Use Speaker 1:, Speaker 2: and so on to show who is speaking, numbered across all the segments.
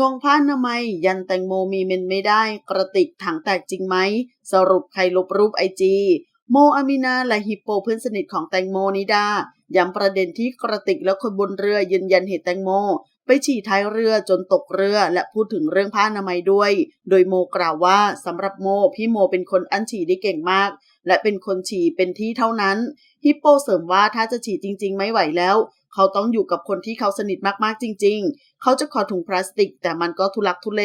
Speaker 1: งงผ้านามัยยันแตงโมมีเมนไม่ได้ กระติกถังแตกจริงไหม สรุปใครลบรูปไอจีโมอามินาและฮิปโปเพื่อนสนิทของแตงโมนิดา ย้ำประเด็นที่กระติกและคนบนเรือยืนยันเหตุแตงโม ไปฉี่ท้ายเรือจนตกเรือและพูดถึงเรื่องผ้านามัยด้วย โดยโมกล่าวว่าสำหรับโม พี่โมเป็นคนอันฉี่ได้เก่งมาก และเป็นคนฉี่เป็นที่เท่านั้นฮิปโปเสริมว่าถ้าจะฉี่จริง ๆ ไม่ไหวแล้ว เขาต้องอยู่กับคนที่เขาสนิทมากๆจริง ๆ เขาจะขอถุงพลาสติก แต่มันก็ทุลักทุเล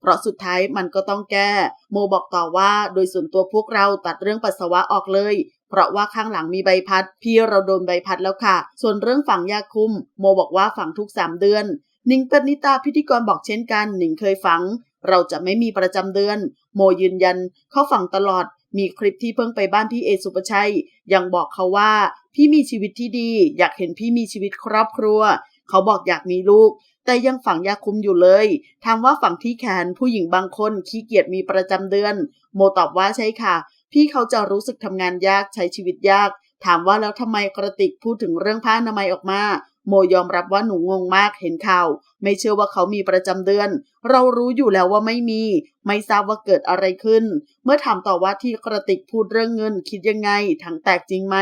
Speaker 1: เพราะสุดท้ายมันก็ต้องแก้ โมบอกต่อว่าโดยส่วนตัวพวกเราตัดเรื่องปัสสาวะออกเลย เพราะว่าข้างหลังมีใบพัด พี่เราโดนใบพัดแล้วค่ะ ส่วนเรื่องฝังยาคุม โมบอกว่าฝังทุกสามเดือนหนิงปณิตาพิธีกรบอกเช่นกันหนิงเคยฝัง เราจะไม่มีประจำเดือน โมยืนยัน เขาฝังตลอด มีคลิปที่เพิ่งไปบ้านพี่เอสุปชัย ยังบอกเขาว่า พี่มีชีวิตที่ดี อยากเห็นพี่มีชีวิตครอบครัว เขาบอกอยากมีลูก แต่ยังฝังยาคุมอยู่เลยถามว่าฝังที่แขนผู้หญิงบางคนขี้เกียจมีประจำเดือน โมตอบว่าใช่ค่ะ พี่เขาจะรู้สึกทำงานยากใช้ชีวิตยาก ถามว่าแล้วทำไมกระติกพูดถึงเรื่องผ้าอนามัยออกมา โมยอมรับว่าหนูงงมากเห็นข่าว ไม่เชื่อว่าเขามีประจำเดือน เรารู้อยู่แล้วว่าไม่มี ไม่ทราบว่าเกิดอะไรขึ้น เมื่อถามต่อว่าที่กระติกพูดเรื่องเงิน คิดยังไงถังแตกจริงไหม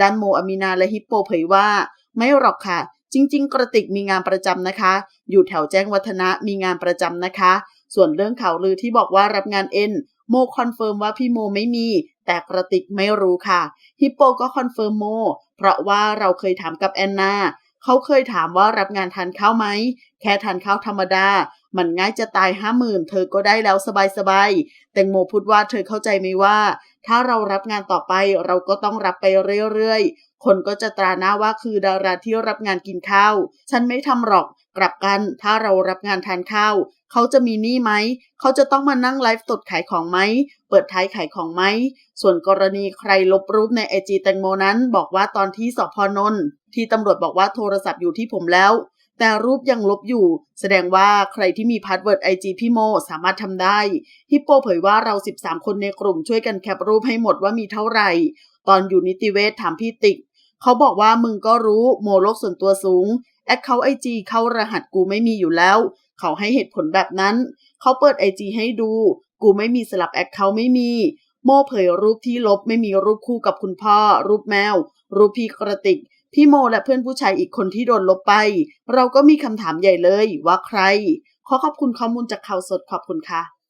Speaker 1: ด้านโมอามินาและฮิปโปเผยว่า ไม่หรอกค่ะ จริง ๆ กระติกมีงานประจำนะคะ อยู่แถวแจ้งวัฒนะมีงานประจำนะคะ ส่วนเรื่องข่าวลือที่บอกว่ารับงานเอ็น โมคอนเฟิร์มว่าพี่โมไม่มี แต่กระติกไม่รู้ค่ะ ฮิปโปก็คอนเฟิร์มโม เพราะว่าเราเคยถามกับแอนนา เขาเคยถามว่ารับงานทานข้าวไหม แค่ทานข้าวธรรมดา มันง่ายจะตายห้าหมื่นเธอก็ได้แล้วสบายๆแตงโมพูดว่าเธอเข้าใจไหมว่า ถ้าเรารับงานต่อไปเราก็ต้องรับไปเรื่อยๆ คนก็จะตราหน้าว่าคือดาราที่รับงานกินข้าว ฉันไม่ทำหรอกกลับกันถ้าเรารับงานทานข้าว เขาจะมีหนี้ไหม เขาจะต้องมานั่งไลฟ์สดขายของไหม เปิดท้ายขายของไหม ส่วนกรณีใครลบรูปในไอจีแตงโมนั้น บอกว่าตอนที่สพนนท์ที่ตำรวจบอกว่าโทรศัพท์อยู่ที่ผมแล้ว แต่รูปยังลบอยู่ แสดงว่าใครที่มีพาสเวิร์ดไอจีพี่โมสามารถทำได้ ฮิปโปเผยว่าเรา 13 คนในกลุ่มช่วยกันแคปรูปให้หมดว่ามีเท่าไหร่ ตอนอยู่นิติเวชถามพี่ติ๊กเขาบอกว่ามึงก็รู้โมโลกส่วนตัวสูงแอคเคาท์ไอจีเข้ารหัสกูไม่มีอยู่แล้ว เขาให้เหตุผลแบบนั้น เขาเปิดไอจีให้ดู กูไม่มีสลับแอคเคาท์ไม่มี โมเผยรูปที่ลบไม่มีรูปคู่กับคุณพ่อ รูปแมว รูปพี่กระติก พี่โมและเพื่อนผู้ชายอีกคนที่โดนลบไป เราก็มีคำถามใหญ่เลยว่าใคร ขอขอบคุณข้อมูลจากข่าวสดขอบคุณค่ะ